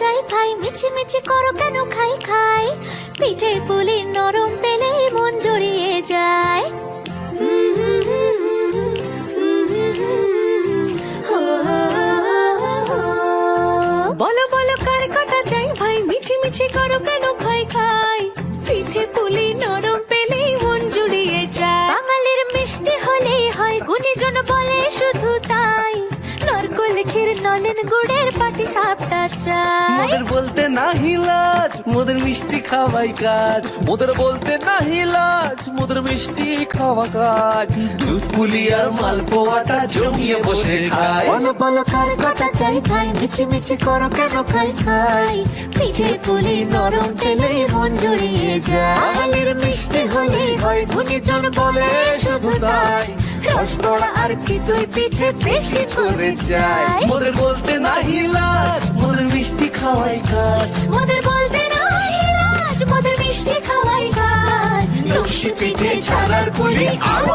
যাই খাই? মিছি মিছি করো কেন খাই খাই? পিঠে পুলি নরম তেলে মন জড়িয়ে যায়। বলো বলো, কার কাটা যাই ভাই? মিছি করো কেন ক্ষীর নলেন গুড়ের পাটি সাপটা চাই মোদের বলতে না হিলাজ মোদের মিষ্টি খাওয়াই কাজ। মোদের বলতে না হিলাজ মোদের মিষ্টি খাওয়া কাজ। দুধ পুলি আর মালপোয়াটা জমিয়ে বসে খায়। বলো বলো কার কটা চাই ভাই মিছি মিছি করো কেন খাই খাই পিঠে পুলি নরম পেলে বলে শুধু তাই। রসগোড়া আর চিতই পিঠে বেশি করে যায় মোদের বলতে না হিলাজ মোদের মিষ্টি খাওয়াই কাজ। মোদের বলতে না হিলাজ মোদের মিষ্টি খাওয়াই কাজ। লক্ষ্মী পিঠে ছাড়ার পুলি আরও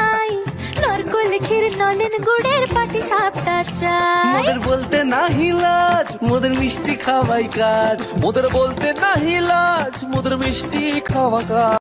নরকল ক্ষীর নলেন গুড়ের পাটি সাপটা চাই মোদের বলতে না হিলাজ মোদের মিষ্টি খাওয়াই কাজ। মোদের বলতে না লাজ, মোদের মিষ্টি খাওয়া কাজ।